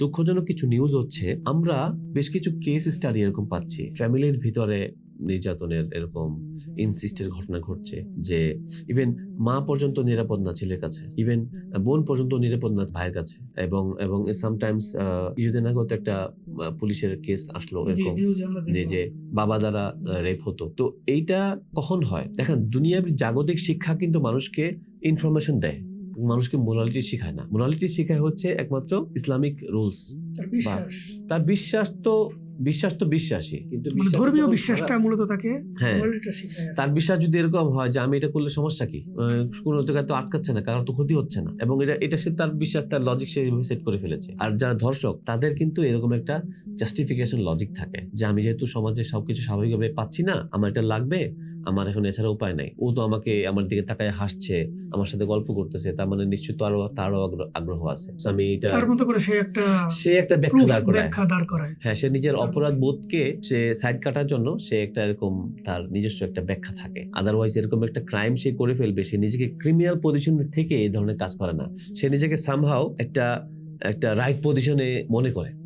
দুঃখজনক কিছু নিউজ হচ্ছে আমরা বেশ কিছু কেস স্টাডি এরকম পাচ্ছি। ফ্যামিলির ভিতরে নির্যাতনের এরকম ইনসিস্টের ঘটনা ঘটছে যে ইভেন মা পর্যন্ত নিরাপদ না ছেলের কাছে ইভেন বোন পর্যন্ত নিরাপদ না ভাইয়ের কাছে এবং এবং সামটাইমস কিছুদিন আগে তো একটা পুলিশের কেস আসলো এরকম। যে যে বাবা দ্বারা রেপ হতো। তো এইটা কখন হয়? দেখেন দুনিয়ার জাগতিক শিক্ষা কিন্তু মানুষকে ইনফরমেশন দেয়। মানুষকে মোরালিটি শেখায় না। মোরালিটি শেখায় হচ্ছে একমাত্র ইসলামিক রুলস তার বিশ্বাস। তো বিশ্বাস তো বিশ্বাসী কিন্তু মানে ধর্মীয় বিশ্বাসটা মূলত তাকে হ্যাঁ। তার বিশ্বাস যদি এরকম হয় যে আমি এটা করলে সমস্যা কি? কোনো জায়গায় তো আটকাচ্ছে না কারণ তো ক্ষতি হচ্ছে না। এবং এটা এটা সে তার বিশ্বাস তার লজিক সে সেট করে ফেলেছে। আর যারা ধর্ষক তাদের কিন্তু এরকম একটা জাস্টিফিকেশন লজিক থাকে যে আমি যেহেতু সমাজে সবকিছু স্বাভাবিকভাবে পাচ্ছি না আমার এটা লাগবে আমার এখন এছাড়া উপায় নাই। ও তো আমাকে আমার দিকে তাকায় হাসছে আমার সাথে গল্প করতেছে তার মানে নিশ্চয়ই তো আরও তারও আগ্রহ- আছে। আমি এটা তার মতো করে সে একটা সে একটা ব্যাখ্যা দাঁড় করায়। হ্যাঁ সে নিজের অপরাধ বোধকে সে সাইড কাটার জন্য সে একটা এরকম তার নিজস্ব একটা ব্যাখ্যা থাকে। আদারওয়াইজ এরকম একটা ক্রাইম সে করে ফেলবে সে নিজেকে ক্রিমিনাল পজিশন থেকে এই ধরনের কাজ করে না। সে নিজেকে সামহাও একটা একটা রাইট পজিশনে মনে করে।